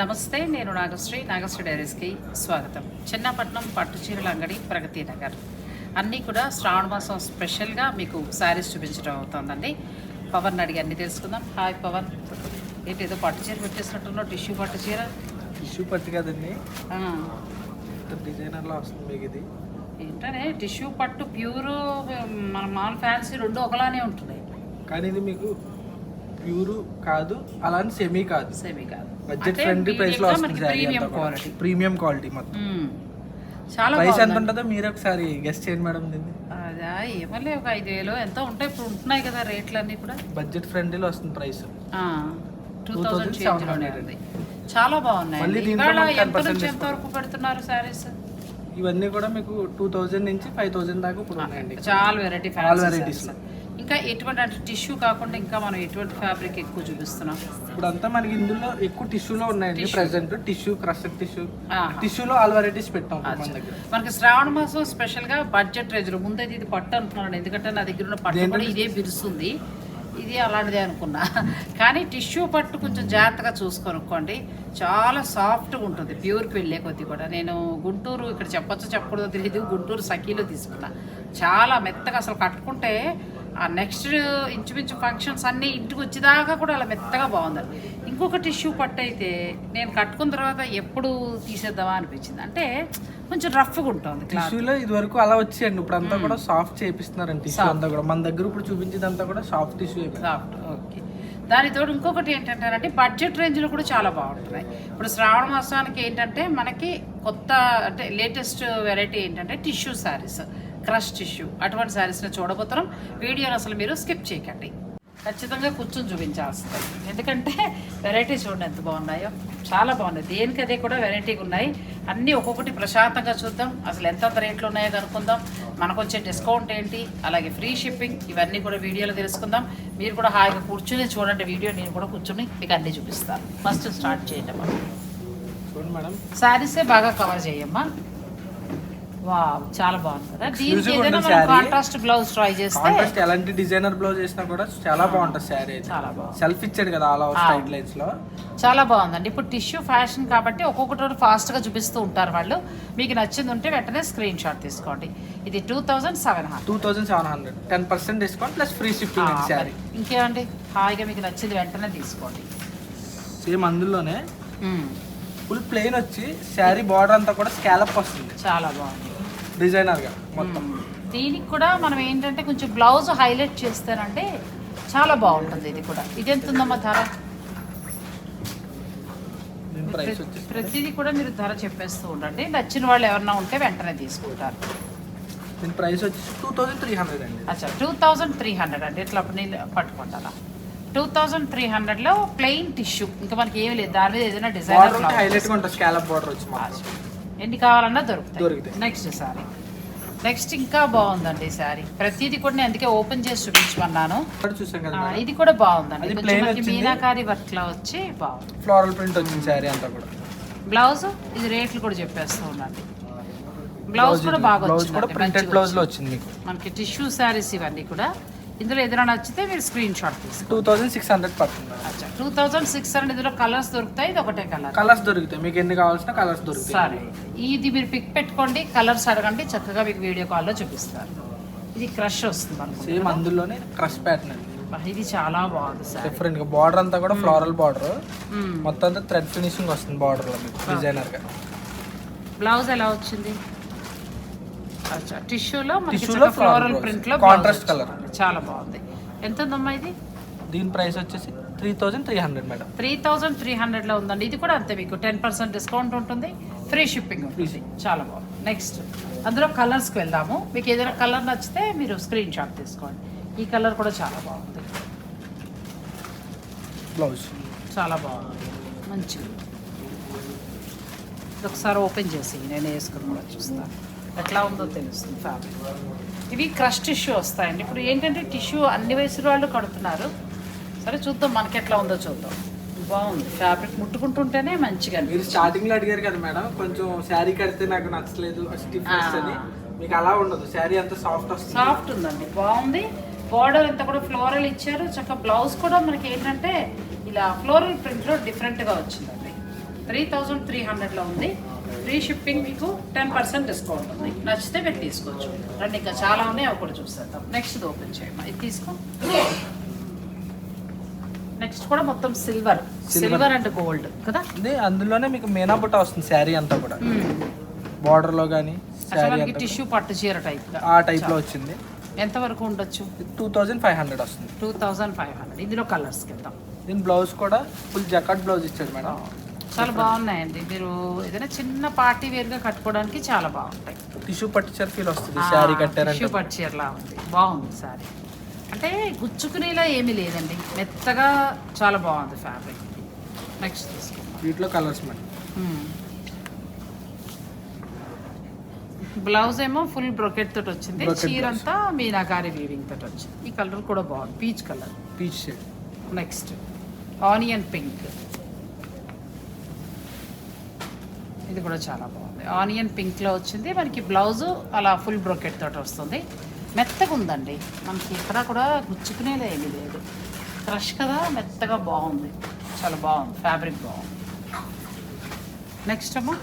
నమస్తే నేను నాగశ్రీ. నాగశ్రీ డైరీస్కి స్వాగతం. చిన్నపట్నం పట్టు చీరల అంగడి ప్రగతి నగర్ అన్నీ కూడా శ్రావణ మాసం స్పెషల్గా మీకు శారీస్ చూపించడం అవుతుందండి. పవన్ అడిగి అన్ని తెలుసుకుందాం. హాయ్ పవన్. ఏంటి ఏదో పట్టు చీర పెట్టేసినట్టున్నావు? టిష్యూ పట్టు చీర? టిష్యూ పట్టు కదండి. డిజైనర్లో వస్తుంది మీకు ఇది. ఏంటనే టిష్యూ పట్టు ప్యూర్ మన మాల్ ఫ్యాన్సీ రెండు ఒకలానే ఉంటున్నాయి. కానీ ఇది మీకు ప్యూర్ కాదు అలానే సెమీ కాదు. సేమీ కాదు. బడ్జెట్ ఫ్రెండ్లీ ప్రైస్లో వస్తుంది ప్రీమియం. క్వాలిటీ ప్రీమియం క్వాలిటీ మొత్తం. చాలా ప్రైస్ ఎంత. ఉంటుందో మీరు ఒకసారి గెస్ట్ చేయండి మేడం దీన్ని. అదా ఏమలే ఒక ఐదు వేలు ఎంత ఉంటాయి. ఇప్పుడు ఉంటున్నాయి కదా రేట్లు అన్నీ కూడా బడ్జెట్ ఫ్రెండ్లీలో వస్తుంది ప్రైస్ టూ థౌజండ్ 2700 చేంజ్లోనే ఉంది. చాలా బాగున్నాయి ఇవాళ ఎంత 10% నుంచి ఎంత వరకు పెడుతున్నారు శారీస్ ఇవన్నీ కూడా మీకు టూ థౌజండ్ నుంచి ఫైవ్ థౌజండ్ దాకా ఇప్పుడు ఉన్నాయండి. చాలా వెరైటీ All varieties లో. ఇంకా ఎటువంటి అంటే టిష్యూ కాకుండా ఇంకా మనం ఎటువంటి ఫ్యాబ్రిక్ ఎక్కువ చూపిస్తున్నాం? ఇప్పుడు అంతా మనకి ఇందులో ఎక్కువ టిష్యూలో ఉన్నాయండి ప్రెసెంట్ టిష్యూ క్రషర్ టిష్యూ. టిష్యూలో ఆల్ వెరైటీస్ పెట్టాం మనకి శ్రావణ మాసం స్పెషల్గా బడ్జెట్ రేంజ్లో ముందైతే ఇది పట్టు అనుకున్నాను ఎందుకంటే నా దగ్గర ఉన్న పట్టు కూడా ఇదే బిరుస్తుంది. ఇది అలాంటిదే అనుకున్నా. కానీ టిష్యూ పట్టు కొంచెం జాగ్రత్తగా చూసుకొనుక్కోండి చాలా సాఫ్ట్గా ఉంటుంది. ప్యూర్కి వెళ్ళే కొద్దీ కూడా. నేను గుంటూరు ఇక్కడ చెప్పొచ్చో చెప్పకూడదో తెలియదు గుంటూరు సఖీలో తీసుకున్నా. చాలా మెత్తగా అసలు కట్టుకుంటే ఆ నెక్స్ట్ ఇంచుమించు ఫంక్షన్స్ అన్నీ ఇంటికి వచ్చేదాకా కూడా అలా మెత్తగా బాగుందండి ఇంకొక టిష్యూ పట్టు అయితే నేను కట్టుకున్న తర్వాత ఎప్పుడు తీసేద్దామా అనిపించింది. అంటే కొంచెం రఫ్గా ఉంటుంది టిష్యూలో ఇది వరకు అలా వచ్చేయండి. ఇప్పుడు అంతా కూడా సాఫ్ట్ చేపిస్తున్నారండి టిష్యూ అంతా కూడా. మన దగ్గర ఇప్పుడు చూపించేదంతా కూడా సాఫ్ట్ టిష్యూ సాఫ్ట్ ఓకే దానితో ఇంకొకటి ఏంటంటే బడ్జెట్ రేంజ్లో కూడా చాలా బాగుంటున్నాయి. ఇప్పుడు శ్రావణ మాసానికి ఏంటంటే మనకి కొత్త అంటే లేటెస్ట్ వెరైటీ ఏంటంటే టిష్యూ శారీస్ క్రష్ టిష్యూ. అటువంటి శారీస్ని చూడబోతున్నాం. వీడియోని అసలు మీరు స్కిప్ చేయకండి. ఖచ్చితంగా కూర్చొని చూపించాల్సింది. ఎందుకంటే వెరైటీ చూడండి ఎంత బాగున్నాయో. చాలా బాగున్నాయి. దేనికి అదే కూడా వెరైటీగా ఉన్నాయి. అన్నీ ఒక్కొక్కటి ప్రశాంతంగా చూద్దాం. అసలు ఎంత రేట్లు ఉన్నాయో కనుక్కుందాం. మనకు వచ్చే డిస్కౌంట్ ఏంటి? అలాగే ఫ్రీ షిప్పింగ్ ఇవన్నీ కూడా వీడియోలో తెలుసుకుందాం. మీరు కూడా హాయిగా కూర్చుని చూడండి వీడియో. నేను కూడా కూర్చుని మీకు అన్నీ చూపిస్తాను. ఫస్ట్ స్టార్ట్ చేయండి అమ్మా. శారీసే బాగా కవర్ చేయమ్మా. వా చాలా బాగుంది కదా. దీనికి Exclusive ఏదైనా ఉంటుంది మనం saree. కాంట్రాస్ట్ బ్లౌజ్ ట్రై చేస్తే కాంట్రాస్ట్ ఎలాంటి డిజైనర్ బ్లౌజ్ చేసినా కూడా చాలా బాగుంటుంది అయితే. చాలా బాగుంది. సెల్ఫ్ ఇచ్చాడు కదా ఆల్ ఓవర్ స్ట్రైట్ లైన్స్లో. చాలా బాగుందండి. ఇప్పుడు టిష్యూ ఫ్యాషన్ కాబట్టి ఒక్కొక్కటి ఫాస్ట్గా చూపిస్తూ ఉంటారు వాళ్ళు. మీకు నచ్చింది ఉంటే వెంటనే స్క్రీన్ షాట్ తీసుకోండి. ఇది two thousand seven hundred two thousand seven hundred ten percent discount plus free అండి శారీ. ఇంకేమండి? హాయిగా మీకు నచ్చింది వెంటనే తీసుకోండి. సేమ్ అందులోనే. ఫుల్ ప్లెయిన్ వచ్చి శారీ బార్డర్ అంతా కూడా స్కాలప్ వస్తుంది. చాలా బాగుంది. డిజైనర్గా మొత్తం. దీనికి కూడా మనం ఏంటంటే కొంచెం బ్లౌజ్ హైలైట్ చేస్తానంటే చాలా బాగుంటుంది ఇది కూడా. ఇది ఎంత ఉందమ్మా ధర? ప్రతిదీ కూడా మీరు ధర చెప్పేస్తూ ఉండండి. నచ్చిన వాళ్ళు ఎవరన్నా ఉంటే వెంటనే తీసుకుంటారు. దీని ప్రైస్ వచ్చి టూ థౌసండ్ త్రీ హండ్రెడ్ అండి. అచ్చా టూ థౌజండ్ త్రీ హండ్రెడ్ అండి ఇట్లా నీళ్ళు పట్టుకుంటారా? టూ థౌజండ్ త్రీ హండ్రెడ్లో ప్లెయిన్ టిష్యూ ఇంకా మనకి ఏమి లేదు. దాని మీద ఏదైనా డిజైన్ హైలైట్గా ఉంటుంది. స్కాలప్ బార్డర్ వచ్చి ఎన్ని కావాలన్నా దొరుకుతాయి. నెక్స్ట్ సారీ నెక్స్ట్ ఇంకా బాగుందండి ఈ సారీ ప్రతిదీ కూడా నేను అందుకే ఓపెన్ చేసి చూపించమన్నాను. ఇది కూడా బాగుందండి. మీనాకారి వర్క్లో వచ్చి బాగుంది. ఫ్లోరల్ ప్రింట్ వచ్చింది శారీ అంతా కూడా. బ్లౌజ్ ఇది రేట్లు కూడా చెప్పేస్తూ ఉండండి. బ్లౌజ్ కూడా బాగా బ్లౌజ్లో వచ్చింది. మనకి టిష్యూ శారీస్ ఇవన్నీ కూడా. ఇందులో ఏదైనా నచ్చితే మీరు స్క్రీన్ షాట్ తీసుకోండి. టూ థౌసండ్ సిక్స్ హండ్రెడ్ పడుతుంది. అచ్చా టూ థౌజండ్ సిక్స్ హండ్రెడ్ ఇందులో కలర్స్ దొరుకుతాయి ఇది ఒకటే కలర్ కలర్స్ దొరుకుతాయి. మీకు ఎన్ని కావాల్సిన కలర్స్ దొరుకుతాయి. సరే ఇది మీరు పిక్ పెట్టుకోండి కలర్స్ అడగండి చక్కగా మీకు వీడియో కాల్లో చూపిస్తారు. ఇది క్రష్ వస్తుంది మనకు సేమ్ అందులోనే క్రష్ ప్యాటర్న్ అండి. ఇది చాలా బాగుంది సార్. డిఫరెంట్గా బార్డర్ అంతా కూడా ఫ్లోరల్ బార్డర్ మొత్తం అంతా థ్రెడ్ ఫినిషింగ్ వస్తుంది బార్డర్లో మీకు డిజైనర్గా. బ్లౌజ్ ఎలా వచ్చింది? టిష్యూలో మనకి Tissue లో floral ఫ్లోరల్. ప్రింట్లో colour. వచ్చింది. చాలా బాగుంది. ఎంత ఉందమ్మా ఇది? దీని ప్రైస్ వచ్చేసి three thousand three hundred madam. Three thousand three హండ్రెడ్లో ఉందండి. ఇది కూడా అంతే మీకు టెన్ పర్సెంట్ డిస్కౌంట్ ఉంటుంది. ఫ్రీ షిప్పింగ్ ఉంటుంది. చాలా బాగుంది. నెక్స్ట్ అందులో కలర్స్కి వెళ్దాము. మీకు ఏదైనా కలర్ నచ్చితే మీరు స్క్రీన్ షాట్ తీసుకోండి. ఈ కలర్ కూడా చాలా బాగుంది. బ్లౌజ్ చాలా బాగుంది. మంచిగా ఇది ఒకసారి ఓపెన్ చేసి నేను వేసుకుని కూడా చూస్తాను. ఎట్లా ఉందో తెలుస్తుంది ఫ్యాబ్రిక్ ఇవి క్రష్ టిష్యూ వస్తాయండి. ఇప్పుడు ఏంటంటే టిష్యూ అన్ని వయసుల వాళ్ళు కడుతున్నారు. సరే చూద్దాం మనకి ఎట్లా ఉందో చూద్దాం. బాగుంది. ఫ్యాబ్రిక్ ముట్టుకుంటుంటేనే మంచిగా మీరు. స్టార్టింగ్లో అడిగారు కదా మేడం కొంచెం శారీ కడితే నాకు నచ్చలేదు అని మీకు అలా ఉండదు. శారీ అంతా సాఫ్ట్ వస్తుంది. సాఫ్ట్ ఉందండి. బాగుంది. బార్డర్ అంతా కూడా ఫ్లోరల్ ఇచ్చారు. చక్క బ్లౌజ్ కూడా మనకి ఏంటంటే ఇలా ఫ్లోరల్ ప్రింట్లో డిఫరెంట్గా వచ్చిందండి. త్రీ థౌజండ్ త్రీ హండ్రెడ్లో ఉంది. ఫ్రీ షిప్పింగ్ మీకు టెన్ పర్సెంట్ డిస్కౌంట్ ఉంది. నచ్చితే మీరు తీసుకోవచ్చు. రండి ఇంకా చాలా ఉన్నాయి అవి కూడా చూసేద్దాం. నెక్స్ట్ ఓపెన్ చేయండి. ఇది తీసుకో. నెక్స్ట్ కూడా మొత్తం సిల్వర్ సిల్వర్ అండ్ గోల్డ్ కదా? ఇది అందులోనే మీకు మీనా బుట్ట వస్తుంది శారీ అంతా కూడా. బార్డర్లో కానీ శారీ టిష్యూ పట్టు చీర టైప్ ఆ టైప్లో వచ్చింది. ఎంత వరకు ఉండొచ్చు? టూ థౌజండ్ ఫైవ్ హండ్రెడ్ వస్తుంది. టూ థౌజండ్ ఫైవ్ హండ్రెడ్ ఇందులో కలర్స్కి వెళ్దాం. దీని బ్లౌజ్ కూడా ఫుల్ జకాట్ బ్లౌజ్ ఇచ్చాడు మేడం. చాలా బాగున్నాయండి. మీరు ఏదైనా చిన్న పార్టీ వేర్గా కట్టుకోవడానికి చాలా బాగుంటాయి. టిష్యూ పట్టు చీర ఫీల్ వస్తుంది శారీ కట్టారంటే. టిష్యూ పట్టు చీరలా ఉంది. బాగుంది సారీ అంటే గుచ్చుకునేలా ఏమీ లేదండి. మెత్తగా చాలా బాగుంది ఫ్యాబ్రిక్ నెక్స్ట్ తీసుకుందాం. వీటిలో కలర్స్ మేడం బ్లౌజ్ ఏమో ఫుల్ బ్రొకెట్ తోటి వచ్చింది. చీర. అంతా మీనాకారి వీవింగ్ తోటి వచ్చింది. ఈ కలర్ కూడా బాగుంది. Peach colour peach shade next onion pink ఇది కూడా చాలా బాగుంది. ఆనియన్ పింక్లో వచ్చింది. మనకి బ్లౌజు అలా ఫుల్ బ్రొకెట్ తోటి వస్తుంది. మెత్తగా ఉందండి. మనకి ఇక్కడ కూడా గుచ్చుకునేది ఏమీ లేదు. క్రష్ కదా మెత్తగా బాగుంది. చాలా బాగుంది. ఫ్యాబ్రిక్ బాగుంది. నెక్స్ట్ అమ్మా.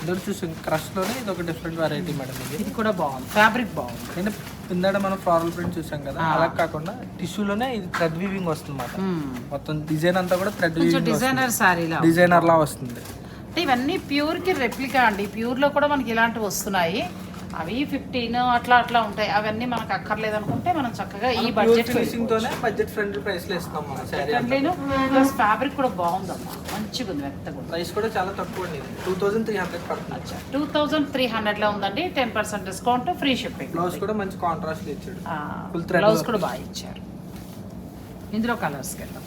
ఇందులో చూసి క్రష్లోనే ఇది ఒక డిఫరెంట్ వెరైటీ మేడం ఇది. ఇది కూడా బాగుంది. ఫ్యాబ్రిక్ బాగుంది. అంటే ఇందాక మనం ఫ్లోరల్ ప్రింట్ చూసాం కదా. అలా కాకుండా టిష్యూలోనే ఇది థ్రెడ్ వీవింగ్ వస్తుంది. మొత్తం డిజైన్ అంతా కూడా థ్రెడ్ డిజైనర్ శారీలా డిజైనర్ లా వస్తుంది. అంటే ఇవన్నీ ప్యూర్కి రెప్లికా అండి. ప్యూర్లో కూడా మనకి ఇలాంటివి వస్తున్నాయి. అవి ఫిఫ్టీన్ అట్లా అట్లా ఉంటాయి. అవన్నీ మనకు అక్కర్లేదు అనుకుంటే మనం చక్కగా ఈ బడ్జెట్ బడ్జెట్ ఫ్రెండ్లీ ప్రైస్లో శారీ ప్లస్ ఫ్యాబ్రిక్ కూడా బాగుందమ్మా. మంచిగా ఉంది మెత్తగా ప్రైస్ కూడా చాలా తక్కువ టూ థౌసండ్ త్రీ హండ్రెడ్ పడుతుంది. టూ థౌజండ్ త్రీ హండ్రెడ్లో ఉందండి. Ten percent discount free shipping blouse కూడా మంచి కాంట్రాస్ట్ ఇచ్చాడు. బ్లౌజ్. కూడా బాగా ఇచ్చారు. ఇందులో కలర్స్కి వెళ్దాం.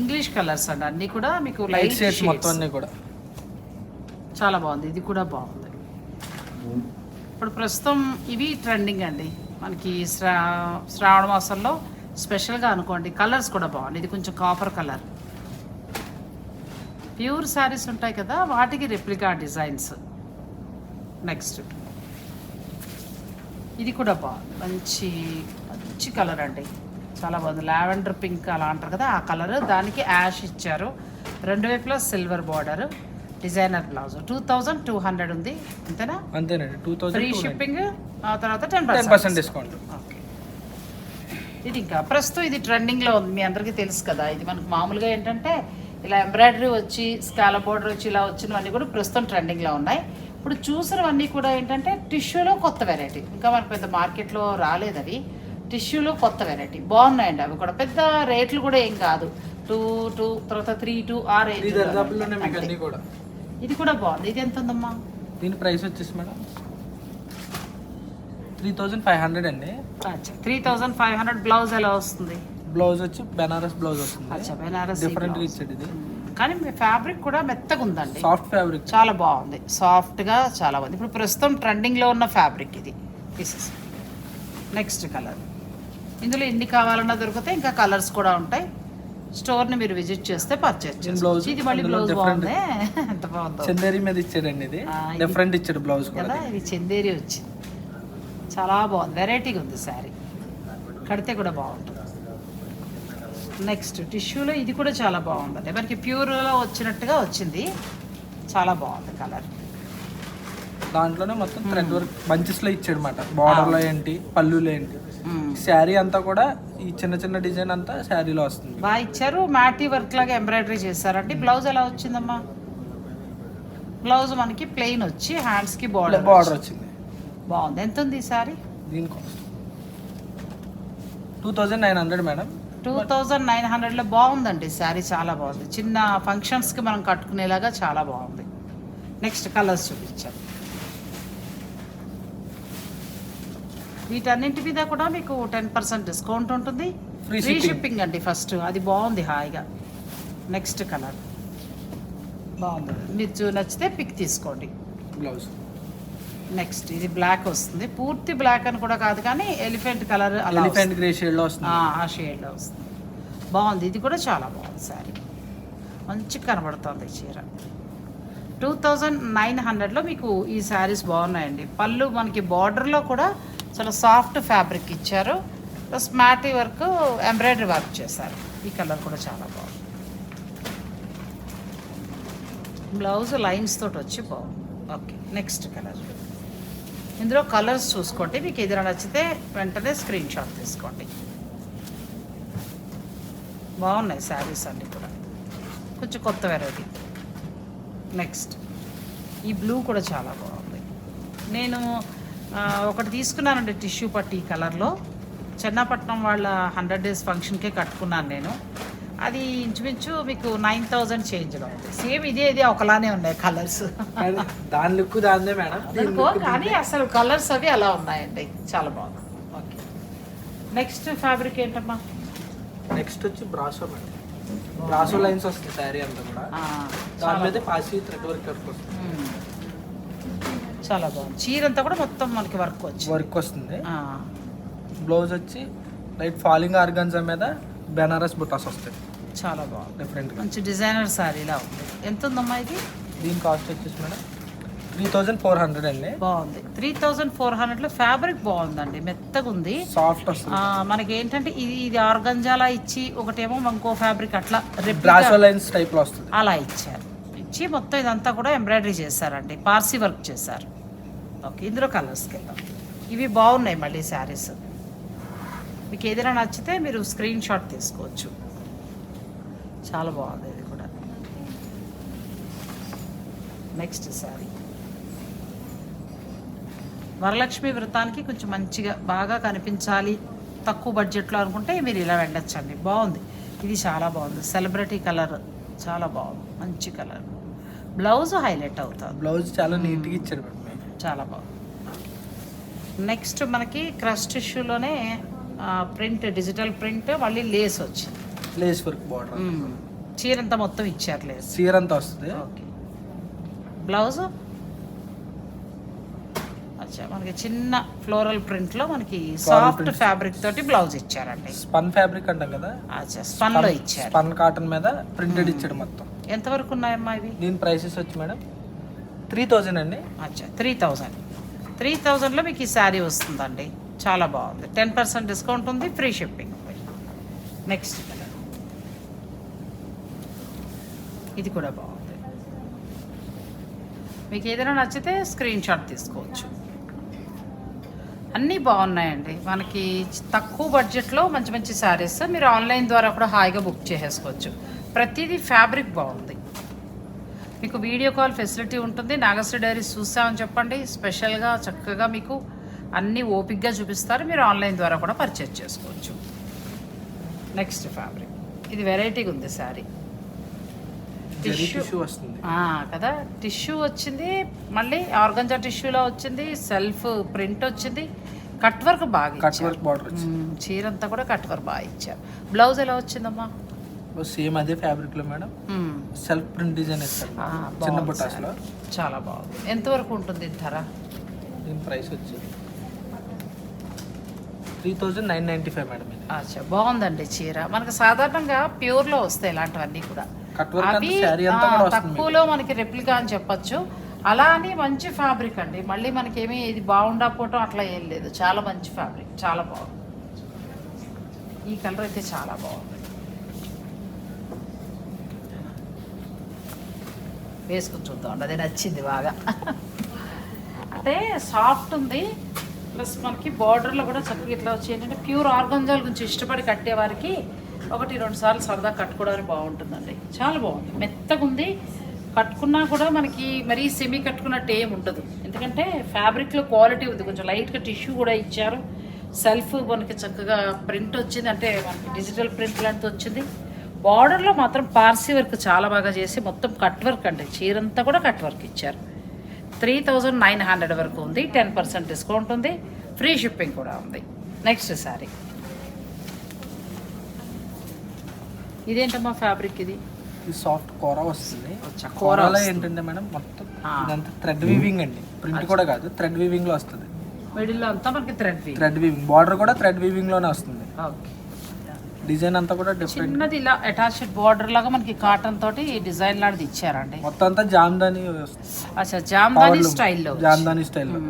ఇంగ్లీష్ కలర్స్ అండి. అన్నీ కూడా మీకు లైట్ షేడ్స్ మొత్తం అన్ని కూడా. చాలా బాగుంది. ఇది కూడా బాగుంది. ఇప్పుడు ప్రస్తుతం ఇవి ట్రెండింగ్ అండి. మనకి శ్రా శ్రావణ మాసంలో స్పెషల్గా అనుకోండి కలర్స్ కూడా బాగుంది. ఇది కొంచెం కాపర్ కలర్. ప్యూర్ శారీస్ ఉంటాయి కదా వాటికి రెప్లికా డిజైన్స్. నెక్స్ట్. ఇది కూడా బాగుంది. మంచి మంచి కలర్ అండి. చాలా బాగుంది. లావెండర్ పింక్ అలా అంటారు కదా ఆ కలర్. దానికి యాష్ ఇచ్చారు. రెండు వైపులా silver border designer blouse. Two thousand two hundred ఉంది. అంతేనా? అంతేనండి. టూ ఫ్రీ థౌసండ్ షిప్పింగ్ ఆ తర్వాత టెన్ పర్సెంట్ డిస్కౌంట్ ఓకే. ఇది ఇంకా ప్రస్తుతం ఇది ట్రెండింగ్లో ఉంది. మీ అందరికీ తెలుసు కదా. ఇది మనకు మామూలుగా ఏంటంటే ఇలా ఎంబ్రాయిడరీ వచ్చి స్కాల బోర్డర్ వచ్చి ఇలా వచ్చినవన్నీ కూడా ప్రస్తుతం ట్రెండింగ్లో ఉన్నాయి. ఇప్పుడు చూసినవన్నీ కూడా ఏంటంటే టిష్యూలో కొత్త వెరైటీ ఇంకా మనకు పెద్ద మార్కెట్లో రాలేదు అవి. టిష్యూలో కొత్త వెరైటీ బాగున్నాయండి అవి కూడా. పెద్ద రేట్లు కూడా ఏం కాదు. టూ టూ తర్వాత త్రీ టూ ఆ రేంజ్ కూడా. ఇది కూడా బాగుంది. ఇది ఎంత ఉందమ్మా? దీని ప్రైస్ వచ్చేసి madam three thousand five hundred అండి. Three thousand five hundred blouse ఎలా వస్తుంది? బ్లౌజ్ వచ్చి బెనారస్ బ్లౌజ్ వస్తుంది. అచ్చా బెనారస్ డిఫరెంట్ ఇచ్చాడు ఇది. కానీ మీ ఫ్యాబ్రిక్ కూడా మెత్తగా ఉందండి. సాఫ్ట్ ఫ్యాబ్రిక్ చాలా బాగుంది. సాఫ్ట్గా చాలా బాగుంది. ఇప్పుడు ప్రస్తుతం ట్రెండింగ్లో ఉన్న ఫ్యాబ్రిక్ ఇది. పీసెస్ నెక్స్ట్ కలర్ ఇందులో ఎన్ని కావాలన్నా దొరుకుతాయి ఇంకా కలర్స్ కూడా ఉంటాయి. స్టోర్ని మీరు విజిట్ చేస్తే పర్చేస్ చేసుకోవచ్చు. ఇది మళ్ళీ బ్లౌజ్ బాగుంది? ఎంత బాగుందో. చందేరి మీద ఇచ్చాడండి ఇది. డిఫరెంట్ ఇచ్చాడు బ్లౌజ్ కూడా. ఇది చందేరి వచ్చింది చాలా బాగుంది. వెరైటీగా ఉంది శారీ. కడితే కూడా బాగుంటుంది. నెక్స్ట్ టిష్యూలో ఇది కూడా చాలా బాగుంటుంది. మనకి ప్యూర్లో వచ్చినట్టుగా వచ్చింది. చాలా బాగుంది కలర్ దాంట్లోనే మొత్తం థ్రెడ్ వర్క్ బంచెస్లో ఇచ్చాడు అనమాట బార్డర్లో ఏంటి పళ్ళులో ఏంటి. శారీ అంతా కూడా ఈ చిన్న చిన్న డిజైన్ అంతా శారీలో వస్తుంది. బాగా ఇచ్చారు. మ్యాటీ వర్క్ లాగా ఎంబ్రాయిడరీ చేశారంటే బ్లౌజ్ ఎలా వచ్చిందమ్మా? బ్లౌజ్ మనకి ప్లెయిన్ వచ్చి హ్యాండ్స్కి బార్డర్ బార్డర్ వచ్చింది. బాగుంది. ఎంత ఉంది ఈ సారీ దీని cost two thousand nine hundred madam. Two thousand nine హండ్రెడ్లో బాగుందండి. శారీ చాలా బాగుంది. చిన్న ఫంక్షన్స్కి మనం కట్టుకునేలాగా చాలా బాగుంది. నెక్స్ట్ కలర్స్ చూపించాను వీటన్నింటి మీద కూడా మీకు టెన్ పర్సెంట్ డిస్కౌంట్ ఉంటుంది. ఫ్రీ. షిప్పింగ్ అండి ఫస్ట్ అది బాగుంది హాయిగా. నెక్స్ట్ కలర్ బాగుంది. మీరు నచ్చితే పిక్ తీసుకోండి. బ్లౌజ్ నెక్స్ట్ ఇది బ్లాక్ వస్తుంది. పూర్తి బ్లాక్ అని కూడా కాదు కానీ ఎలిఫెంట్ కలర్ ఎలిఫెంట్ గ్రే షేడ్లో వస్తుంది. ఆ, షేడ్లో వస్తుంది. బాగుంది. ఇది కూడా చాలా బాగుంది శారీ మంచి కనబడుతుంది చీర. టూ థౌజండ్ నైన్ హండ్రెడ్లో మీకు ఈ శారీస్ బాగున్నాయండి. పళ్ళు మనకి బార్డర్లో కూడా చాలా సాఫ్ట్ ఫ్యాబ్రిక్ ఇచ్చారు. ప్లస్ మ్యాటీ వర్క్ ఎంబ్రాయిడరీ వర్క్ చేశారు. ఈ కలర్ కూడా చాలా బాగుంది. బ్లౌజ్ లైన్స్ తోటి వచ్చి బాగుంది. Okay next colour. ఇందులో కలర్స్ చూసుకోండి. మీకు ఏదైనా నచ్చితే వెంటనే స్క్రీన్ షాట్ తీసుకోండి. బాగున్నాయి శారీస్ అన్నీ కూడా. కొంచెం కొత్త వెరైటీ నెక్స్ట్. ఈ బ్లూ కూడా చాలా బాగుంది. నేను ఒకటి తీసుకున్నానండి టిష్యూ పట్టి కలర్లో. చెన్నపట్నం వాళ్ళ హండ్రెడ్ డేస్ ఫంక్షన్కే కట్టుకున్నాను నేను. అది ఇంచుమించు మీకు నైన్ థౌజండ్ ఉంది సేమ్ ఇదే ఇదే ఒకలానే ఉన్నాయి కలర్స్. కానీ దాని లుక్ దాన్నే మేడం. కానీ అసలు కలర్స్ అవి అలా ఉన్నాయండి. చాలా బాగుంది. ఓకే. నెక్స్ట్ ఫ్యాబ్రిక్ ఏంటమ్మా? నెక్స్ట్ వచ్చి బ్రాసో మేడం. బ్రాసో లైన్స్ వస్తుంది శారీ అంతా కూడా. దాని మీద పాసి థ్రెడ్ వర్క్ వస్తుంది. చాలా బాగుంది. చీర అంతా కూడా మొత్తం మనకి వర్క్ వచ్చి వర్క్ వస్తుంది. బ్లౌజ్ వచ్చి లైట్ ఫాలింగ్ ఆర్గన్జా మీద బెనారస్ బుటాస్ వస్తాయి. చాలా బాగుంది. డిఫరెంట్ మంచి డిజైనర్ శారీలా ఉంది. ఎంత ఉందమ్మా ఇది? దీని కాస్ట్ వచ్చేసి madam three thousand four hundred అండి. బాగుంది. త్రీ థౌజండ్ ఫోర్ హండ్రెడ్లో ఫ్యాబ్రిక్ బాగుందండి. మెత్తగా ఉంది. సాఫ్ట్ మనకి ఏంటంటే ఇది ఇది ఆర్గంజాలా ఇచ్చి ఒకటేమో ఇంకో ఫ్యాబ్రిక్ అట్లా లైన్స్ టైప్లో వస్తుంది. అలా ఇచ్చారు. ఇచ్చి మొత్తం ఇదంతా కూడా ఎంబ్రాయిడరీ చేశారండి. పార్సీ వర్క్ చేశారు. ఓకే ఇందులో కలర్స్కి వెళ్దాం ఇవి బాగున్నాయి మళ్ళీ శారీస్. మీకు ఏదైనా నచ్చితే మీరు స్క్రీన్ షాట్ తీసుకోవచ్చు. చాలా బాగుంది ఇది కూడా. నెక్స్ట్ శారీ. వరలక్ష్మి వ్రతానికి కొంచెం మంచిగా బాగా కనిపించాలి. తక్కువ బడ్జెట్లో అనుకుంటే మీరు ఇలా వెళ్ళొచ్చండి. బాగుంది. ఇది చాలా బాగుంది. సెలబ్రిటీ కలర్ చాలా బాగుంది. మంచి కలర్. బ్లౌజ్ హైలైట్ అవుతుంది. బ్లౌజ్ చాలా నీట్గా ఇచ్చారు మేడం. చాలా బాగుంది. నెక్స్ట్ మనకి క్రష్ టిష్యూలోనే ప్రింట్ డిజిటల్ ప్రింట్ మళ్ళీ లేస్ వచ్చింది. లేస్ వర్క్ బార్డర్ మ్మ్. చీరంతా మొత్తం ఇచ్చారు లేస్ సీర్ అంతా వస్తుంది. ఓకే. బ్లౌజ్ అచ్చా మనకి చిన్న ఫ్లోరల్ ప్రింట్లో మనకి సాఫ్ట్. ఫ్యాబ్రిక్ తోటి బ్లౌజ్ ఇచ్చారండి. స్పన్ ఫ్యాబ్రిక్ అంటాం కదా? అచ్చా స్పన్లో ఇచ్చారు. స్పన్ కాటన్ మీద ప్రింటెడ్ ఇచ్చాడు మొత్తం. ఎంతవరకు ఉన్నాయమ్మా ఇవి? దీని ప్రైసెస్ వచ్చి మేడం? త్రీ థౌజండ్ అండి? అచ్చా త్రీ థౌజండ్. త్రీ థౌజండ్లో మీకు ఈ శారీ వస్తుందండి. చాలా బాగుంది. టెన్ పర్సెంట్ డిస్కౌంట్ ఉంది ఫ్రీ షిప్పింగ్. నెక్స్ట్ ఇది కూడా బాగుంది. మీకు ఏదైనా నచ్చితే స్క్రీన్ షాట్ తీసుకోవచ్చు. అన్నీ బాగున్నాయండి. మనకి తక్కువ బడ్జెట్లో మంచి మంచి శారీస్ మీరు ఆన్లైన్ ద్వారా కూడా హాయిగా బుక్ చేసేసుకోవచ్చు. ప్రతిదీ ఫ్యాబ్రిక్ బాగుంది. మీకు వీడియో కాల్ ఫెసిలిటీ ఉంటుంది. నాగశ్రీ డైరీస్ చూసామని చెప్పండి. స్పెషల్గా చక్కగా మీకు అన్నీ ఓపిక్గా చూపిస్తారు. మీరు ఆన్లైన్ ద్వారా కూడా పర్చేజ్ చేసుకోవచ్చు. నెక్స్ట్ ఫ్యాబ్రిక్ ఇది వెరైటీగా ఉంది శారీ. టిష్యూ వస్తుంది. కదా. టిష్యూ వచ్చింది. మళ్ళీ ఆర్గంజా టిష్యూలో వచ్చింది. సెల్ఫ్ ప్రింట్ వచ్చింది. కట్ వర్క్ బాగా కట్. వర్క్ బార్డర్ చీర అంతా కూడా కట్ వర్క్ బాగా ఇచ్చారు. బ్లౌజ్ ఎలా వచ్చిందమ్మా? సేమ్ అదే ఫ్యాబ్రిక్లో మేడం. సెల్ఫ్ ప్రింట్ డిజైన్ ఇస్తారు చిన్న బుటాస్లో. చాలా బాగుంది. ఎంతవరకు ఉంటుంది ధర? దీని ప్రైస్ వచ్చి three thousand nine ninety five madam ఇది. అచ్చా బాగుందండి చీర. మనకు సాధారణంగా ప్యూర్లో వస్తాయి ఇలాంటివన్నీ కూడా. వర్క్ అవి తక్కువలో మనకి రెప్లికా అని చెప్పొచ్చు. అలా అని మంచి ఫ్యాబ్రిక్ అండి. మళ్ళీ మనకేమీ ఇది బాగుండకపోవటం అట్లా ఏం లేదు. చాలా మంచి ఫ్యాబ్రిక్ చాలా బాగుంది. ఈ కలర్ అయితే చాలా బాగుంది. వేసుకుని చూద్దాం అది నచ్చింది బాగా. అంటే సాఫ్ట్ ఉంది. ప్లస్ మనకి బార్డర్లో కూడా చక్కగా ఇట్లా వచ్చి ఏంటంటే ప్యూర్ ఆర్గంజాల గురించి ఇష్టపడి కట్టేవారికి ఒకటి రెండు సార్లు సరదా కట్టుకోవడానికి బాగుంటుందండి. చాలా బాగుంది. మెత్తగా ఉంది. కట్టుకున్నా కూడా మనకి మరీ సెమీ కట్టుకున్నట్టు ఏం ఉండదు. ఎందుకంటే ఫ్యాబ్రిక్లో క్వాలిటీ ఉంది. కొంచెం లైట్గా టిష్యూ కూడా ఇచ్చారు. సెల్ఫ్ మనకి చక్కగా ప్రింట్ వచ్చింది. అంటే మనకి డిజిటల్ ప్రింట్ లాంటిది వచ్చింది. బార్డర్లో మాత్రం పార్సీ వర్క్ చాలా బాగా చేసి మొత్తం కట్ వర్క్ అండి. చీరంతా కూడా కట్ వర్క్ ఇచ్చారు. త్రీ థౌజండ్ నైన్ హండ్రెడ్ వరకు ఉంది. టెన్ పర్సెంట్ డిస్కౌంట్ ఉంది. ఫ్రీ షిప్పింగ్ కూడా ఉంది. నెక్స్ట్ శారీ ఇదేంటమ్మా ఫ్యాబ్రిక్ ఇది? ఇది సాఫ్ట్ కూర వస్తుంది. కూరలో. ఏంటంటే మేడం మొత్తం. ఇదంతా థ్రెడ్ వీవింగ్ అండి. ప్రింట్ కూడా కాదు థ్రెడ్ వీవింగ్లో వస్తుంది. మిడిల్లో అంతా మనకి థ్రెడ్ థ్రెడ్ వీవింగ్ బార్డర్ కూడా థ్రెడ్ వీవింగ్లోనే వస్తుంది. ఓకే. డిజైన్ అంతా కూడా డిఫరెంట్ చిన్నది ఇలా అటాచ్డ్ బార్డర్ లాగా మనకి కాటన్ తోటి డిజైన్ లాంటిది ఇచ్చారండి. మొత్తం అంతా జామ్దాని అచ్చా జామ్దాని స్టైల్లో జామ్దాని స్టైల్లో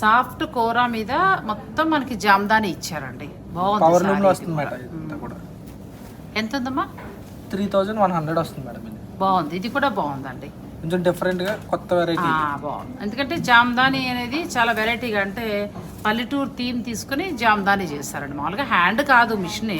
సాఫ్ట్ కూర మీద మొత్తం మనకి జామ్దాని ఇచ్చారండి. బాగుంది పవర్ లూమ్లో వస్తుంది మేడం కూడా. ఇదంతా కూడా. ఎంత ఉందమ్మా త్రీ థౌజండ్ వన్ హండ్రెడ్ వస్తుంది మేడం ఇది. బాగుంది. ఇది కూడా బాగుందండి. కొంచెం డిఫరెంట్గా కొత్త వెరైటీ బాగుంది. ఎందుకంటే జామ్దాని అనేది చాలా వెరైటీగా అంటే పల్లెటూరు థీమ్ తీసుకుని జామ్దాని చేస్తారండి మామూలుగా హ్యాండ్ కాదు మిషనే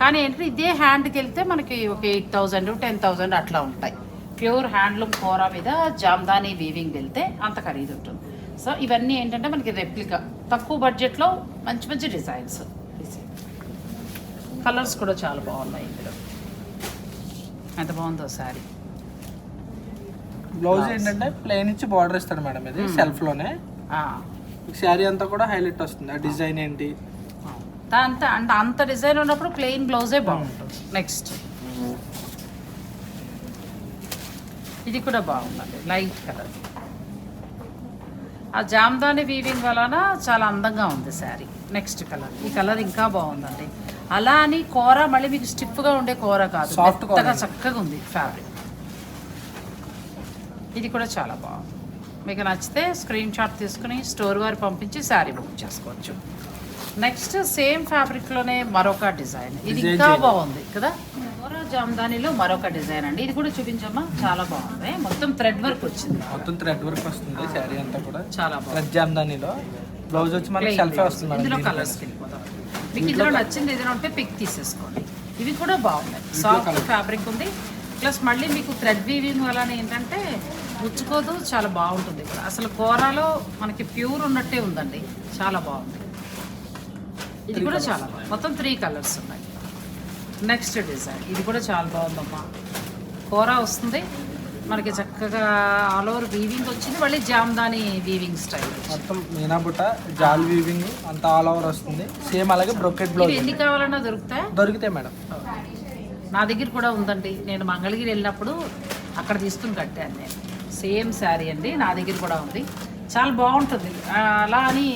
కానీ ఏంటంటే ఇదే హ్యాండ్కి వెళ్తే మనకి ఒక ఎయిట్ థౌజండ్ టెన్ థౌజండ్ అట్లా ఉంటాయి. ప్యూర్ హ్యాండ్లూమ్ కూర మీద జామ్దాని వీవింగ్ వెళ్తే అంత ఖరీదు ఉంటుంది. సో ఇవన్నీ ఏంటంటే మనకి రెప్లికా తక్కువ బడ్జెట్లో మంచి మంచి డిజైన్స్. కలర్స్ కూడా చాలా బాగున్నాయి ఇందులో. ఎంత బాగుందో సారీ బ్లౌజ్ ఏంటంటే ప్లెయిన్ ఇచ్చి బార్డర్ ఇస్తాడు మేడం ఇది సెల్ఫ్ శారీ అంతా కూడా హైలైట్ వస్తుంది. ఆ డిజైన్ ఏంటి? అంత అంటే అంత డిజైన్ ఉన్నప్పుడు ప్లెయిన్ బ్లౌజే బాగుంటుంది. నెక్స్ట్ ఇది కూడా బాగుందండి. లైట్ కలర్ ఆ జామ్దాని వీవింగ్ వలన చాలా అందంగా ఉంది శారీ. నెక్స్ట్ కలర్ ఈ కలర్ ఇంకా బాగుందండి. అలా అని కూర మళ్ళీ మీకు స్టిఫ్గా ఉండే కూర కాదు. చక్కగా ఉంది ఫ్యాబ్రిక్ ఇది కూడా చాలా బాగుంది. మీకు నచ్చితే స్క్రీన్ షాట్ తీసుకుని స్టోర్ వారు పంపించి శారీ బుక్ చేసుకోవచ్చు. నెక్స్ట్ సేమ్ ఫ్యాబ్రిక్లోనే మరొక డిజైన్. ఇది ఇంకా. బాగుంది కదా? జామ్దానిలో మరొక డిజైన్ అండి. ఇది కూడా చూపించమ్మా చాలా బాగుంది. మొత్తం థ్రెడ్ వర్క్ వచ్చింది. మొత్తం థ్రెడ్ వర్క్ వస్తుంది శారీ అంతా కూడా. చాలా బాగుంది. జామ్దానిలో. బ్లౌజ్ వచ్చి మనకి సెల్ఫే. వస్తుంది ఇందులో. కలర్స్ మీకు ఇందులో నచ్చింది ఏదైనా ఉంటే పిక్ తీసేసుకోండి. ఇవి కూడా బాగున్నాయి సాఫ్ట్ ఫ్యాబ్రిక్ ఉంది. ప్లస్ మళ్ళీ మీకు థ్రెడ్ వీవింగ్ వలన ఏంటంటే ఉచ్చుకోదు చాలా బాగుంటుంది ఇక్కడ. అసలు కూరలో మనకి ప్యూర్ ఉన్నట్టే ఉందండి. చాలా బాగుంది. ఇది కూడా చాలా బాగుంది. మొత్తం త్రీ కలర్స్ ఉన్నాయి. నెక్స్ట్ డిజైన్ ఇది కూడా చాలా బాగుందమ్మా. కూర వస్తుంది. మనకి చక్కగా ఆల్ ఓవర్ వీవింగ్ వచ్చింది. మళ్ళీ జామ్దాని వీవింగ్ స్టైల్ మొత్తం మీనా బుట్ట జాల్ వీవింగ్ అంతా ఆల్ ఓవర్ వస్తుంది. సేమ్ అలాగే బ్రొకెట్ బ్లౌజ్ ఎన్ని కావాలన్నా దొరుకుతాయి? దొరికితే మేడం. నా దగ్గర కూడా ఉందండి. నేను మంగళగిరి వెళ్ళినప్పుడు అక్కడ తీసుకుని కట్టాను నేను. సేమ్ శారీ అండి నా దగ్గర కూడా ఉంది. చాలా బాగుంటుంది. అలా అని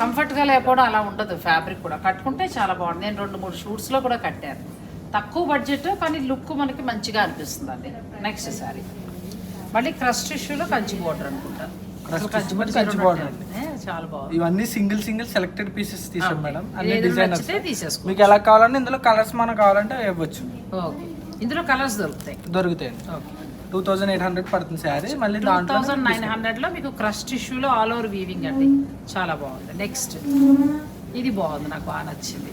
కంఫర్ట్గా లేకపోవడం అలా ఉండదు ఫ్యాబ్రిక్ కూడా. కట్టుకుంటే చాలా బాగుంది. నేను రెండు మూడు షూట్స్లో కూడా కట్టాను. తక్కువ బడ్జెట్ కానీ లుక్ మనకి మంచిగా అనిపిస్తుంది అండి నెక్స్ట్ శారీ. మళ్ళీ క్రస్ట్ ఇష్యూలో కంచి బోర్డర్ అనుకుంటాను చాలా బాగుంది. ఇవన్నీ సింగిల్ సింగిల్ సెలెక్టెడ్ పీసెస్ తీసాం మేడం. అన్ని డిజైనర్స్ మీకు ఎలా కావాలంటే ఇందులో కలర్స్ మనకు కావాలంటే ఇవ్వచ్చు. ఓకే. ఇందులో కలర్స్ దొరుకుతాయి. దొరుకుతాయండి okay. Two thousand eight hundred పడుతుంది శారీ. మళ్ళీ టూ దాంట్లో థౌజండ్ నైన్ హండ్రెడ్లో మీకు క్రష్ టిష్యూలో ఆల్ ఓవర్ వీవింగ్ అండి. చాలా బాగుంది. నెక్స్ట్ ఇది బాగుంది నాకు బాగా నచ్చింది.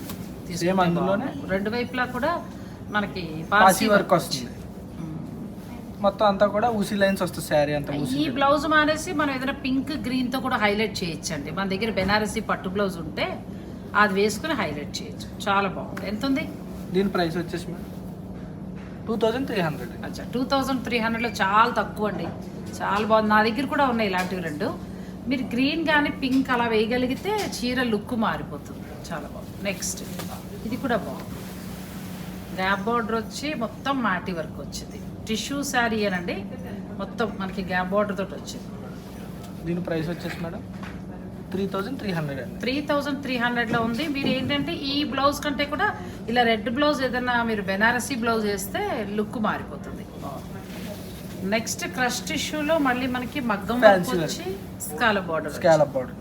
అందులోనే? రెండు వైపులా కూడా మనకి పాసి వర్క్ వస్తుంది. మొత్తం అంతా కూడా ఊసి లైన్స్ వస్తుంది శారీ అంతా ఈ బ్లౌజ్ మానేసి మనం ఏదైనా పింక్ గ్రీన్తో కూడా హైలైట్ చేయొచ్చండి. మన దగ్గర బెనారసి పట్టు బ్లౌజ్ ఉంటే అది వేసుకుని హైలైట్ చేయొచ్చు. చాలా బాగుంది. ఎంత ఉంది దీని ప్రైస్ వచ్చేసి madam two thousand three hundred అచ్చా టూ థౌజండ్ త్రీ హండ్రెడ్లో చాలా తక్కువ అండి. చాలా బాగుంది. నా దగ్గర కూడా ఉన్నాయి ఇలాంటివి రెండు. మీరు గ్రీన్ కానీ పింక్ అలా వేయగలిగితే చీర లుక్ మారిపోతుంది. చాలా బాగుంది. నెక్స్ట్ ఇది కూడా బాగుంది. గ్యాప్ బార్డర్ వచ్చి మొత్తం మాటి వర్క్ వచ్చింది. టిష్యూ శారీ అనండి. మొత్తం మనకి గ్యాప్ బార్డర్ తోటి వచ్చింది. దీని ప్రైస్ వచ్చేసి madam three thousand three hundred అండి. త్రీ థౌజండ్ త్రీ హండ్రెడ్లో ఉంది. మీరు ఏంటంటే ఈ బ్లౌజ్ కంటే కూడా ఇలా రెడ్ బ్లౌజ్ ఏదైనా మీరు బెనారసీ బ్లౌజ్ వేస్తే లుక్ మారిపోతుంది. నెక్స్ట్ క్రష్ టిష్యూలో మళ్ళీ మనకి మగ్గం. వచ్చి స్కాల బార్డర్ స్కాలప్ బార్డర్.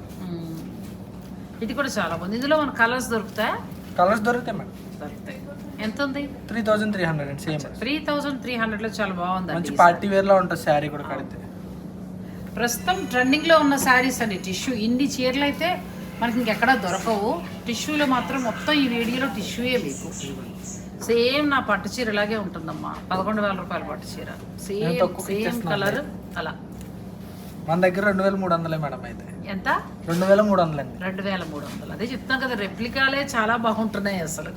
ఇది కూడా చాలా బాగుంది. ఇందులో మన కలర్స్ దొరుకుతాయా? కలర్స్ దొరుకుతాయి మేడం. దొరుకుతాయి. ఎంత ఉంది త్రీ థౌజండ్ త్రీ హండ్రెడ్ అండి సేమ్ త్రీ థౌజండ్ త్రీ హండ్రెడ్లో చాలా బాగుందండి మంచి పార్టీ వేర్లో ఉంటుంది శారీ కూడా కడితే. ప్రస్తుతం ట్రెండింగ్లో ఉన్న శారీస్ అండి టిష్యూ ఇన్ని చీరలు అయితే మనకి ఇంకెక్కడా దొరకవు. టిష్యూలో మాత్రం మొత్తం ఈ వీడియోలో టిష్యూయే మీకు. సేమ్ నా పట్టు చీర ఇలాగే ఉంటుందమ్మా. పదకొండు వేల రూపాయల పట్టు చీర. Same same. కలర్ అలా. మన దగ్గర రెండు వేల మూడు వందలే మేడం అయితే. ఎంత? రెండు వేల మూడు వందలండి. రెండు వేల మూడు వందలు. అదే చెప్తాం కదా రెప్లికాలే చాలా బాగుంటున్నాయి అసలు.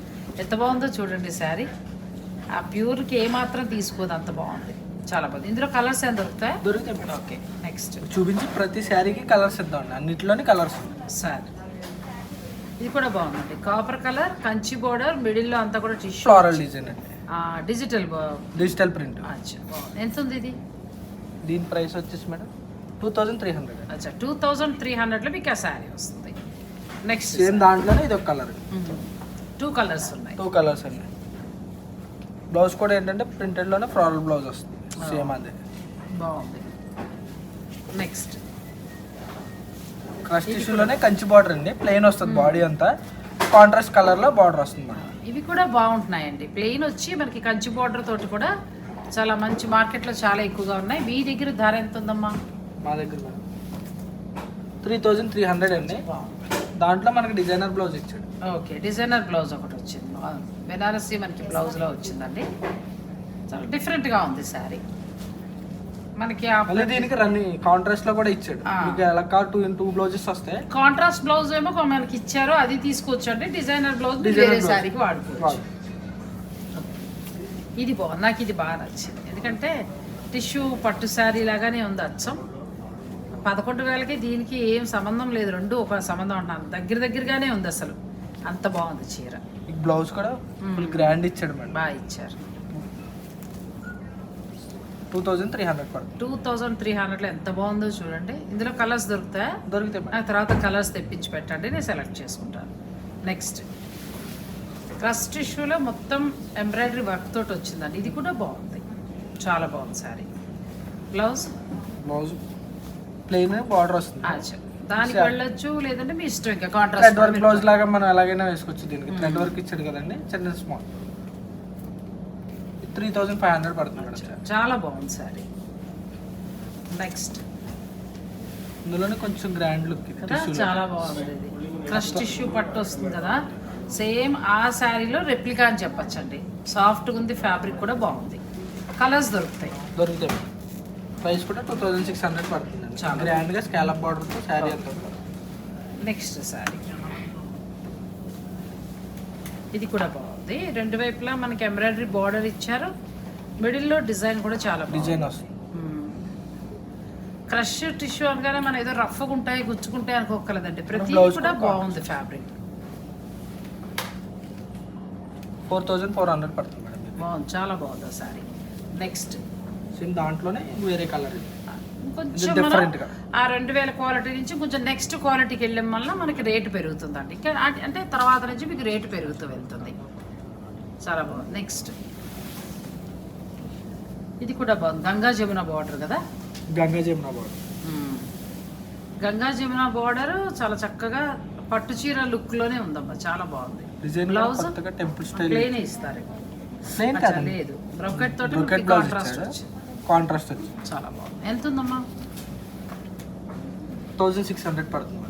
ఎంత బాగుందో చూడండి శారీ. ఆ ప్యూర్కి ఏమాత్రం తీసుకోదు అంత బాగుంది. చాలా బాగుంది. ఇందులో కలర్స్ ఏం దొరుకుతాయి? దొరుకుతాయి. Okay next. చూపించి ప్రతి శారీకి కలర్స్ ఇద్దామండి అన్నిటిలోని కలర్స్ సార్ ఇది కూడా బాగుందండి. కాపర్ కలర్ కంచి బోర్డర్ మిడిల్లో అంతా కూడా టిష్యూ. ఫ్లోరల్ డిజైన్ అండి. Digital digital print. అచ్చా బాగుంది. ఎంత ఉంది ఇది? దీని ప్రైస్ వచ్చేసి madam? Two thousand three hundred అచ్చా టూ థౌజండ్ త్రీ హండ్రెడ్లో మీకు ఆ శారీ వస్తుంది. నెక్స్ట్ సేమ్ దాంట్లోనే ఇది ఒక కలర్ టూ కలర్స్ ఉన్నాయి. టూ కలర్స్ అండి. బ్లౌజ్ కూడా ఏంటంటే ప్రింటెడ్లోనే ఫ్లోరల్ బ్లౌజ్ వస్తుంది. సేమ్ అదే. బాగుంది. నెక్స్ట్ క్రష్ టిష్యూలోనే కంచి బార్డర్ అండి. ప్లెయిన్ వస్తుంది బాడీ అంతా. కాంట్రాస్ట్ కలర్లో బార్డర్ వస్తుంది ఇవి కూడా బాగుంటున్నాయండి. ప్లెయిన్ వచ్చి మనకి కంచి బార్డర్ తోటి కూడా చాలా మంచి మార్కెట్లో చాలా ఎక్కువగా ఉన్నాయి. మీ దగ్గర ధర ఎంత ఉందమ్మా? మా దగ్గర madam. Three thousand three hundred అండి. దాంట్లో మనకి డిజైనర్ బ్లౌజ్ ఇచ్చాడు. ఓకే డిజైనర్ బ్లౌజ్ ఒకటి వచ్చింది. బెనారసీ మనకి బ్లౌజ్లో వచ్చిందండి. చాలా డిఫరెంట్గా ఉంది శారీ. మనకి ఆ మళ్ళీ దీనికి రన్నింగ్ కాంట్రాస్ట్లో కూడా ఇచ్చాడు. మీకు ఎలా టూ టూ బ్లౌజెస్ వస్తాయి కాంట్రాస్ట్ బ్లౌజ్ ఏమో మనకి ఇచ్చారు. అది తీసుకోవచ్చు అంటే డిజైనర్ బ్లౌజ్ వేరే. శారీకి వాడుకోవచ్చు. ఇది బాగుంది నాకు ఇది బాగా నచ్చింది. ఎందుకంటే టిష్యూ పట్టు శారీ లాగానే ఉంది అచ్చం. పదకొండు వేలకి దీనికి ఏం సంబంధం లేదు. రెండు ఒక సంబంధం అంటున్నాను దగ్గర దగ్గరగానే ఉంది అసలు. అంత బాగుంది చీర. బ్లౌజ్ కూడా ఫుల్ గ్రాండ్ ఇచ్చాడు మేడం. బాగా ఇచ్చారు. టూ థౌజండ్ త్రీ హండ్రెడ్ పడుతుంది. టూ థౌజండ్ త్రీ హండ్రెడ్లో ఎంత బాగుందో చూడండి. ఇందులో కలర్స్ దొరుకుతాయా? దొరికితే మేడం. నాకు తర్వాత కలర్స్ తెప్పించి పెట్టండి. నేను సెలెక్ట్ చేసుకుంటాను. నెక్స్ట్ క్రస్ట్ టిష్యూలో మొత్తం ఎంబ్రాయిడరీ వర్క్ తోటి వచ్చిందండి. ఇది కూడా బాగుంది. చాలా బాగుంది sari. Blouse blouse plain border వస్తుంది. దానికి. వెళ్ళొచ్చు లేదంటే మీ ఇష్టం ఇంకా థ్రెడ్ వర్క్ బ్లౌజ్ కాంట్రాస్ట్ లాగా మనం ఎలాగైనా వేసుకోవచ్చు దీనికి. థ్రెడ్ వర్క్ ఇచ్చాడు కదండి చిన్న small three thousand five hundred పడుతుంది చాలా బాగుంది శారీ నెక్స్ట్ ఇందులోనే కొంచెం గ్రాండ్ లుక్ చాలా బాగుంది క్రష్ టిష్యూ పట్టు వస్తుంది కదా? సేమ్ ఆ శారీలో రెప్లికా అని చెప్పచ్చండి. సాఫ్ట్గా ఉంది ఫ్యాబ్రిక్ కూడా బాగుంది. కలర్స్ దొరుకుతాయి. దొరుకుతాయి. ప్రైస్ కూడా టూ థౌజండ్ సిక్స్ హండ్రెడ్ పడుతుంది. గ్రాండ్గా స్కాలప్ బార్డర్తో శారీ నెక్స్ట్ శారీ ఇది కూడా బాగుంది. రెండు వైపులా మనకి ఎంబ్రాయిడరీ బార్డర్ ఇచ్చారు. మిడిల్లో డిజైన్ కూడా చాలా డిజైన్ వస్తుంది. క్రష్ టిష్యూ అనగానే మనం ఏదో రఫ్గా ఉంటాయి గుచ్చుకుంటాయి అనుకోకలేదండి ప్రతి కూడా బాగుంది fabric four thousand four hundred పడుతుంది మేడం. బాగుంది. చాలా బాగుంది శారీ నెక్స్ట్ దాంట్లోనే వేరే కలర్ కొంచెం మనం. ఆ రెండు వేల క్వాలిటీ నుంచి కొంచెం నెక్స్ట్ క్వాలిటీకి వెళ్ళడం వల్ల మనకి రేటు పెరుగుతుందండి. అంటే- తర్వాత నుంచి మీకు రేటు పెరుగుతూ వెళ్తుంది. చాలా బాగుంది. నెక్స్ట్ ఇది కూడా బాగుంది. గంగా జమున బార్డర్ కదా? గంగా జమున బార్డర్. గంగా జమున బార్డర్ చాలా చక్కగా పట్టు చీర లుక్లోనే ఉందమ్మా. చాలా బాగుంది? కొత్తగా టెంపుల్ స్టైల్ ప్లేన్ ఇస్తారు. లేదు. బ్రొకెట్ తోటి బ్లౌజ్ కాంట్రాస్ట్ వచ్చింది. కాంట్రాస్ట్ వచ్చి. చాలా బాగుంది. ఎంత ఉందమ్మా థౌజండ్ సిక్స్ హండ్రెడ్ పడుతుంది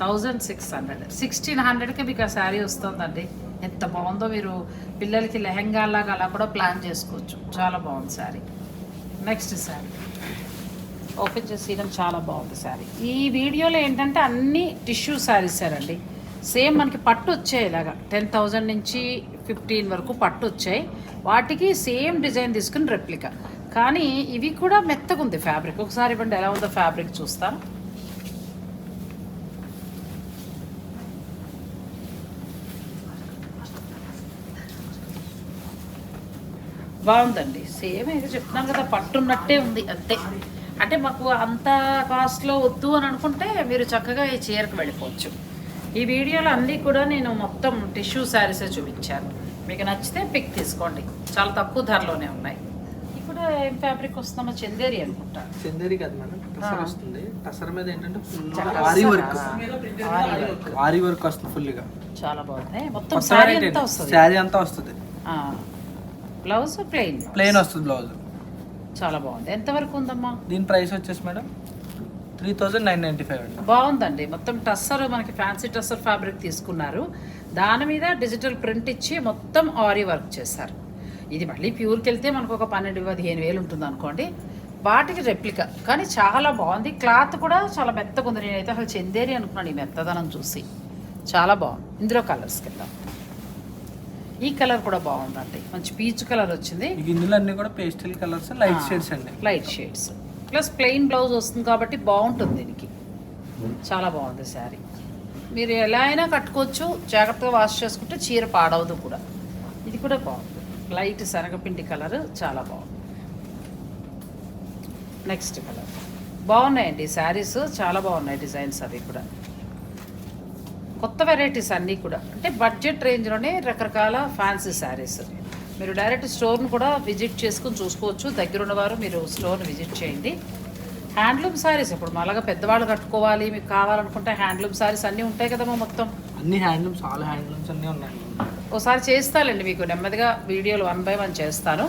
థౌజండ్ సిక్స్ హండ్రెడ్. సిక్స్టీన్ హండ్రెడ్కి మీకు ఆ శారీ వస్తుందండి. ఎంత బాగుందో మీరు పిల్లలకి లెహెంగా లాగా అలా కూడా ప్లాన్ చేసుకోవచ్చు. చాలా బాగుంది శారీ. నెక్స్ట్ శారీ. ఓపెన్ చేసేయడం చాలా బాగుంది శారీ. ఈ వీడియోలో ఏంటంటే అన్ని టిష్యూ శారీస్ అండి. సేమ్ మనకి పట్టు వచ్చాయి ఇలాగా. టెన్ థౌజండ్ నుంచి ఫిఫ్టీన్ వరకు పట్టు వచ్చాయి. వాటికి సేమ్ డిజైన్ తీసుకుని రెప్లికా. కానీ ఇవి కూడా మెత్తగా ఉంది ఫ్యాబ్రిక్ ఒకసారి ఇవ్వండి ఎలా ఉందో ఫ్యాబ్రిక్ చూస్తాను. బాగుందండి. సేమ్ ఏదో చెప్తున్నాను కదా పట్టున్నట్టే ఉంది అంతే. అంటే మాకు అంత కాస్ట్లో వద్దు అని అనుకుంటే మీరు చక్కగా ఈ చీరకు వెళ్ళిపోవచ్చు. ఈ వీడియోలో అన్నీ కూడా నేను మొత్తం టిష్యూ శారీసే చూపించాను. మీకు నచ్చితే పిక్ తీసుకోండి. చాలా తక్కువ ధరలోనే ఉన్నాయి. కూడా ఏం ఫ్యాబ్రిక్ వస్తుందమ్మా? చందేరి అనుకుంటా. చందేరి కాదు మేడం టసర్ వస్తుంది. టసర్ మీద ఏంటంటే full aari work aari work aari work వస్తుంది ఫుల్గా చాలా బాగుంది. మొత్తం శారీ అంతా వస్తుంది. శారీ అంతా వస్తుంది. బ్లౌజ్ ప్లెయిన్ ప్లెయిన్ వస్తుంది బ్లౌజ్. చాలా బాగుంది. ఎంతవరకు ఉందమ్మా? దీని ప్రైస్ వచ్చేసి madam three thousand nine ninety five అండి. బాగుందండి. మొత్తం టస్సర్ మనకి ఫ్యాన్సీ టస్సర్ ఫ్యాబ్రిక్ తీసుకున్నారు. దాని మీద డిజిటల్ ప్రింట్ ఇచ్చి మొత్తం ఆరీ వర్క్ చేశారు. ఇది మళ్ళీ ప్యూర్కి వెళ్తే మనకు ఒక పన్నెండు పదిహేను వేలు ఉంటుంది అనుకోండి. వాటికి రెప్లికా కానీ చాలా బాగుంది. క్లాత్ కూడా చాలా మెత్తగా ఉంది. నేనైతే అసలు చెందేరి అనుకున్నాను ఈ మెత్తదనం చూసి. చాలా బాగుంది. ఇందులో కలర్స్కి వెళ్దాం ఈ కలర్ కూడా బాగుందండి. మంచి పీచ్ కలర్ వచ్చింది. ఇందులో అన్ని కూడా పేస్టల్ కలర్స్ లైట్ షేడ్స్ అండి. Light shades plus plain blouse వస్తుంది కాబట్టి బాగుంటుంది దీనికి. చాలా బాగుంది శారీ. మీరు ఎలా అయినా కట్టుకోవచ్చు. జాగ్రత్తగా వాష్ చేసుకుంటే చీర పాడవదు కూడా. ఇది కూడా బాగుంది. లైట్ శనగపిండి కలర్ చాలా బాగుంది. Next colour. బాగున్నాయండి శారీస్ చాలా బాగున్నాయి డిజైన్స్ అవి కూడా. కొత్త వెరైటీస్ అన్నీ కూడా. అంటే బడ్జెట్ రేంజ్లోనే రకరకాల ఫ్యాన్సీ శారీస్. మీరు డైరెక్ట్ స్టోర్ను కూడా విజిట్ చేసుకుని చూసుకోవచ్చు. దగ్గర ఉన్నవారు మీరు స్టోర్ని విజిట్ చేయండి. హ్యాండ్లూమ్ శారీస్ ఇప్పుడు మళ్ళగా పెద్దవాళ్ళు కట్టుకోవాలి మీకు కావాలనుకుంటే హ్యాండ్లూమ్ శారీస్ అన్నీ ఉంటాయి కదమ్మా మొత్తం. అన్ని హ్యాండ్లూమ్స్ ఆల్ హ్యాండ్లూమ్స్ అన్నీ ఉన్నాయి. ఒకసారి చేస్తానండి మీకు నెమ్మదిగా వీడియోలు వన్ బై వన్ చేస్తాను.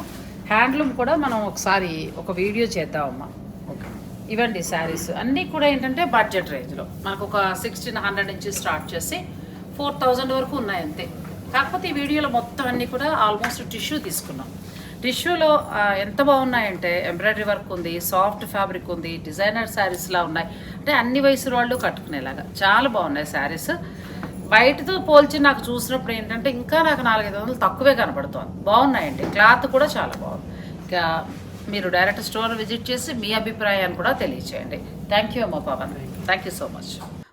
హ్యాండ్లూమ్ కూడా మనం ఒకసారి ఒక వీడియో చేద్దామమ్మా. ఓకే. ఇవ్వండి శారీస్ అన్నీ కూడా ఏంటంటే బడ్జెట్ రేంజ్లో మనకు ఒక సిక్స్టీన్ హండ్రెడ్ నుంచి స్టార్ట్ చేసి ఫోర్ థౌజండ్ వరకు ఉన్నాయి అంతే. కాకపోతే ఈ వీడియోలో మొత్తం అన్నీ కూడా ఆల్మోస్ట్ టిష్యూ తీసుకున్నాం. టిష్యూలో ఎంత బాగున్నాయంటే ఎంబ్రాయిడరీ వర్క్ ఉంది సాఫ్ట్ ఫ్యాబ్రిక్ ఉంది డిజైనర్ శారీస్లా ఉన్నాయి. అంటే అన్ని వయసుల వాళ్ళు కట్టుకునేలాగా. చాలా బాగున్నాయి శారీస్ బయటతో పోల్చి నాకు చూసినప్పుడు ఏంటంటే ఇంకా నాకు నాలుగైదు వందలు తక్కువే కనబడుతోంది. బాగున్నాయండి. క్లాత్ కూడా చాలా బాగుంది. ఇక మీరు డైరెక్ట్ స్టోర్ విజిట్ చేసి మీ అభిప్రాయాన్ని కూడా తెలియచేయండి. థ్యాంక్ యూ అమ్మ Pavan. Thank you so much.